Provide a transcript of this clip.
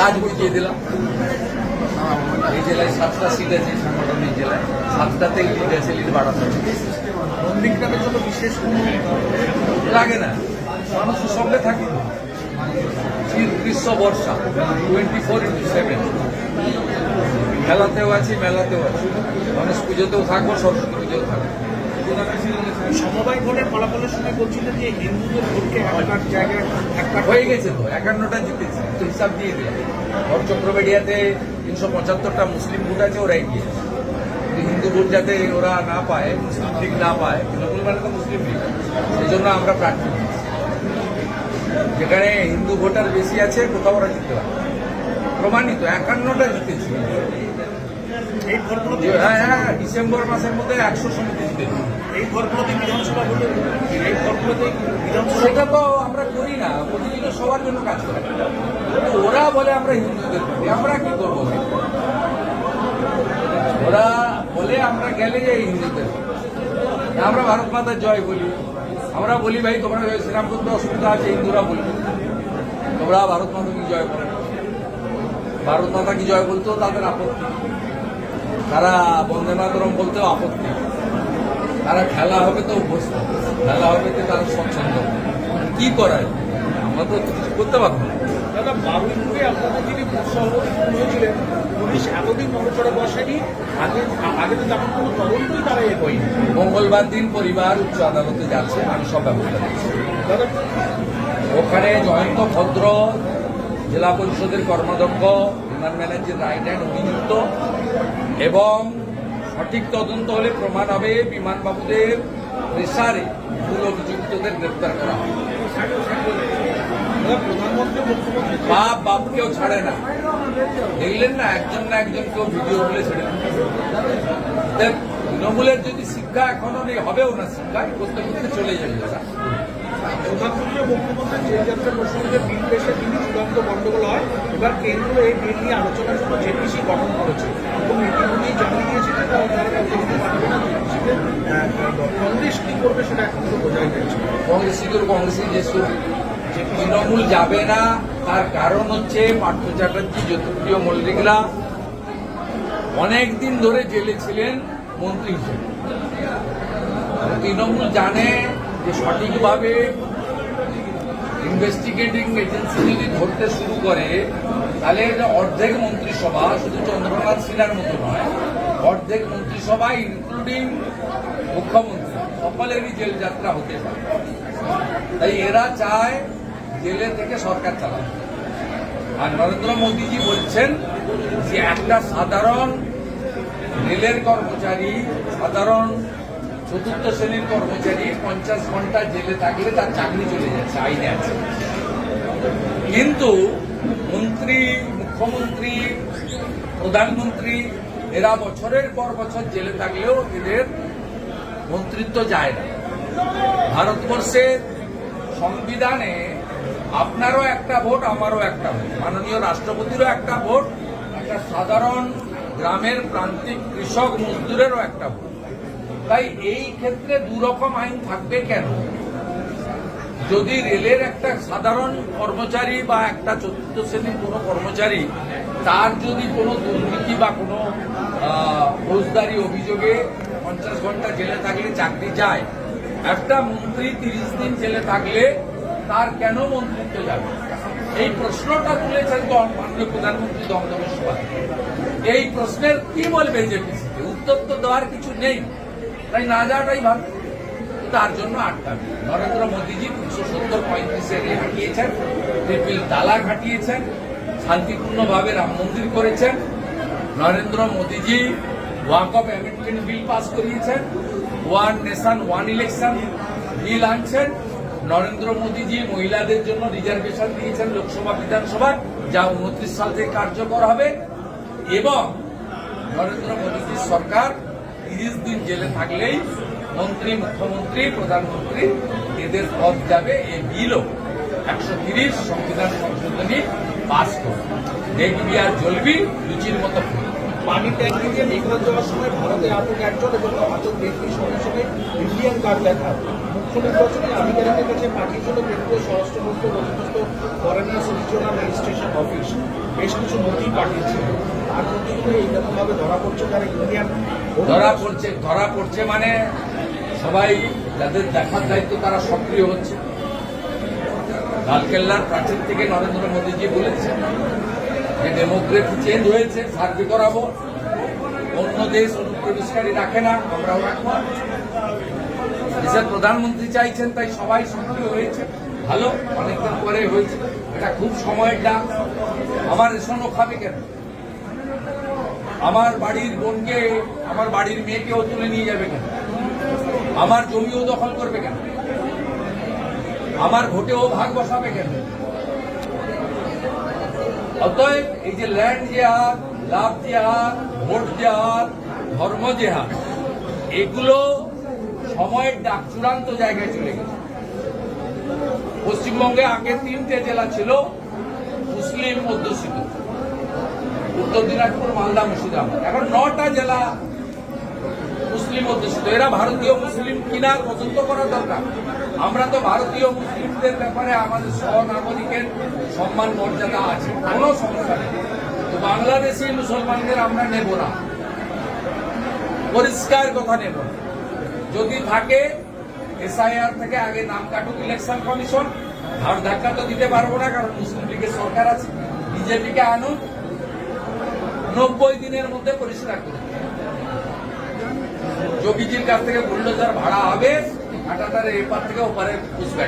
কাজ বুঝিয়ে দিলাম। এই জেলায় সাতটা সিট আছে সংগঠন এই জেলায়। সাতটাতেই লিড আছে লিড বাড়াতে হবে নন্দীগ্রামের জন্য বিশেষ লাগে না। মানুষের সঙ্গে থাকি। শীত গ্রীষ্ম বর্ষা টোয়েন্টি ফোর ইন্টু সেভেন মেলাতেও আছি মেলাতেও আছি। গণেশ পুজোতেও থাকব, সরস্বতী পুজোতেও থাকব। সমবায় ভোটের ফলাফলের সময় বলছিলেন যে হিন্দুদের ভোটকে একটা জায়গায় একটা হয়ে গেছে তো, একান্নটা জিতেছে, তো হিসাব দিয়ে দিলাম। ভর চক্রবেড়িয়াতে তিনশো পঁচাত্তরটা মুসলিম ভোট আছে, ওরাই গিয়েছে। হিন্দু ভোট যাতে ওরা না পায়, মুসলিম লীগ না পায় তৃণমূল মানে তো মুসলিম লীগ সেই জন্য আমরা প্রার্থী যেখানে হিন্দু ভোটার বেশি আছে, কোথাও ওরা জিততে পারে প্রমাণিত, একান্নটা জিতেছি। এই ভোটগুলোতে হ্যাঁ হ্যাঁ ডিসেম্বর মাসের মধ্যে একশো সমিতি এই ভোটগুলোতে বিধানসভা ভোটে এই ভোটগুলোতে বিধানসভা সেটা তো আমরা করি না প্রতিদিন সবার জন্য কাজ করে। কিন্তু ওরা বলে আমরা হিন্দুদের করি আমরা কি করব ওরা বলে আমরা গেলে যে হিন্দুদের আমরা ভারত মাতার জয় বলি। আমরা বলি ভাই তোমরা শ্রীরামপুত্র অসুবিধা আছে হিন্দুরা বলি। তোমরা ভারত মাতা কি জয় করো ভারত মাতা কি জয় বলতেও তাদের আপত্তি। তারা বন্দে মাতরম বলতেও আপত্তি। তারা খেলা হবে তো অভ্যস্ত। খেলা হবে তো তারা স্বচ্ছন্দ। কি করায়? আমরা তো কিছু করতে পারব না। দাদা বারুইপুরে আপনাদের যিনি সভাপতি হয়েছিলেন পুলিশ এতদিন নড়চড়ে বসেনি আগে আগে তো তেমন কোনো তদন্তই তারা এ মঙ্গলবার দিন পরিবার উচ্চ আদালতে যাচ্ছে আমি সব ব্যবস্থা নিচ্ছি। দাদা ওখানে জয়ন্ত ভদ্র জেলা পরিষদের কর্মাধ্যক্ষ বিমান ম্যানেজার রাইট হ্যান্ড অভিযুক্ত এবং সঠিক তদন্ত হলে প্রমাণ হবে বিমানবাবুদের প্রেসারে মূল অভিযুক্তদের গ্রেপ্তার করা হবে। বাপ বাপকেও ছাড়ে না। দেখলেন না, একজন না একজন কেউ ভিডিও তুলে ছেড়ে তৃণমূলের যদি শিক্ষা এখনও নেই, হবেও না শিক্ষা করতে করতে চলে যাবে। প্রধানমন্ত্রী ও মুখ্যমন্ত্রীর জেল যাত্রা প্রসঙ্গে বিল পেশে তিনি চূড়ান্ত গণ্ডগোল হয় এবার কেন্দ্র এই বিল নিয়ে আলোচনার জন্য জেপিসি গঠন করেছে এবং ইতিমধ্যেই জানিয়ে দিয়েছে যে কংগ্রেস করবে সেটা এখন তো বোঝাই যাচ্ছে কংগ্রেস কি করে কংগ্রেসই যে তৃণমূল যাবে না, তার কারণ হচ্ছে পার্থ চ্যাটার্জি জ্যোতিপ্রিয় মল্লিকরা অনেক দিন ধরে জেলে ছিলেন মন্ত্রী হিসেবে তৃণমূল জানে যে সঠিকভাবে ইনভেস্টিগেটিং এজেন্সি যদি ধরতে শুরু করে, তাহলে এটা অর্ধেক মন্ত্রিসভা, শুধু চন্দ্রনাথ সিনহার মতো নয়, অর্ধেক মন্ত্রিসভা ইনক্লুডিং মুখ্যমন্ত্রী, সকলেরই জেল যাত্রা হতে পারে। তাই এরা চায় জেলে থেকে সরকার চালাবে আর নরেন্দ্র মোদীজি বলছেন যে একটা সাধারণ রেলের কর্মচারী, সাধারণ চতুর্থ শ্রেণির কর্মচারী পঞ্চাশ ঘণ্টা জেলে থাকলে তার চাকরি চলে যাচ্ছে, আইনে আছে। কিন্তু মন্ত্রী, মুখ্যমন্ত্রী, প্রধানমন্ত্রী, এরা বছরের পর বছর জেলে থাকলেও এদের মন্ত্রিত্ব যায় না। ভারতবর্ষের সংবিধানে আপনারও একটা ভোট, আমারও একটা ভোট, মাননীয় রাষ্ট্রপতিরও একটা ভোট, একটা সাধারণ গ্রামের প্রান্তিক কৃষক মজদুরেরও একটা ভোট। তাই এই ক্ষেত্রে দুরকম আইন থাকবে কেন? যদি রেলের একটা সাধারণ কর্মচারী বা একটা চতুর্থ শ্রেণির কোনো কর্মচারী, তার যদি কোনো দুর্নীতি বা কোনো ফৌজদারি অভিযোগে পঞ্চাশ ঘণ্টা জেলে থাকলে চাকরি যায় একটা মন্ত্রী তিরিশ দিন জেলে থাকলে তার কেন মন্ত্রিত্ব যাবে? এই প্রশ্নটা তুলেছেন মাননীয় প্রধানমন্ত্রী দমদমের সভায় এই প্রশ্নের কি বলবে জেপিসিকে উত্তর তো দেওয়ার কিছু নেই। তাই না যাওয়াটাই ভালো। তার জন্য আটকাবে নরেন্দ্র মোদীজি তিনশো সত্তর পঁয়ত্রিশে রেল হাঁটিয়েছেন ট্রিপিল তালাক হাঁটিয়েছেন, শান্তিপূর্ণভাবে রাম মন্দির করেছেন, Narendra Modiji walk of amendment bill pass করিয়েছেন one nation one election bill আনছেন, নরেন্দ্র মোদীজি মহিলাদের জন্য রিজার্ভেশন দিয়েছেন লোকসভা বিধানসভায় যা উনত্রিশ সাল থেকে কার্যকর হবে। এবং নরেন্দ্র মোদীজির সরকার তিরিশ দিন জেলে থাকলেই মন্ত্রী, মুখ্যমন্ত্রী, প্রধানমন্ত্রী এদের পদ যাবে এই বিলও। একশো তিরিশ সংবিধান সংশোধনী পাস করবে। দেখবি আর জ্বলবি লুচির মতো। পানি ট্যাঙ্কি দিয়ে মেঘনাথ যাওয়ার সময় ভারতে আটক একজন এবং আটক ব্যক্তির সঙ্গে সঙ্গে ইন্ডিয়ান কার্ড দেখা মুখ্য কাছে কেন্দ্রীয় স্বরাষ্ট্রমন্ত্রী ফরেনার্স রিজিওনাল রেজিস্ট্রেশন অফিস বেশ কিছু নথি পাঠিয়েছে তার নথিগুলো এইরকমভাবে ধরা পড়ছে, তারা ইন্ডিয়ান ধরা পড়ছে ধরা পড়ছে মানে সবাই যাদের দেখার দায়িত্ব তারা সক্রিয় হচ্ছে। লালকেল্লার প্রাচীর থেকে নরেন্দ্র মোদীজি বলেছেন যে ডেমোক্রেসি চেঞ্জ হয়েছে, সার্ভে করাবো। অন্য দেশ অনুপ্রবেশকারী রাখে না, আমরাও রাখব। দেশের প্রধানমন্ত্রী চাইছেন, তাই সবাই সক্রিয় হয়েছে। ভালো, অনেকদিন পরে হয়েছে। এটা খুব সময়ের ডাক। আমার রেশনও খাবে কেন? আমার বাড়ির বোনকে, আমার বাড়ির মেয়েকেও তুলে নিয়ে যাবে কেন? আমার জমিও দখল করবে কেন? আমার ভোটেও ভাগ বসাবে কেন? অতএব এই যে ল্যান্ড জেহাদ, লাভ জেহাদ, ভোট জেহাদ, ধর্ম জেহাদ, এগুলো সময়ের ডাক চূড়ান্ত জায়গায় চলে গেছে। পশ্চিমবঙ্গে আগে তিনটে জেলা ছিল, মুসলিম অধ্যুষিত উত্তর দিনাজপুর, মালদা, মুর্শিদাবাদ। এখন নটা জেলা মুসলিম অধ্যুষিত। এরা ভারতীয় মুসলিম কিনা তদন্ত করা দরকার। আমরা তো ভারতীয় মুসলিমদের ব্যাপারে আমাদের সহনাগরিকের সম্মান, মর্যাদা আছে, কোনো সমস্যা নেই। তো বাংলাদেশি মুসলমানদের আমরা নেব না। পরিষ্কার কথা নেব। যদি থাকে, এসআইআর থেকে আগে নাম কাটুক ইলেকশন কমিশন আর ধাক্কা তো দিতে পারব না, কারণ মুসলিম লীগের সরকার আছে। বিজেপিকে আনুন নব্বই দিনের মধ্যে পরিষ্কার করে যোগীজির কাছ থেকে বুল্ডোজার ভাড়া হবে কাটাতারে এপার থেকে ওপারে পুষবে।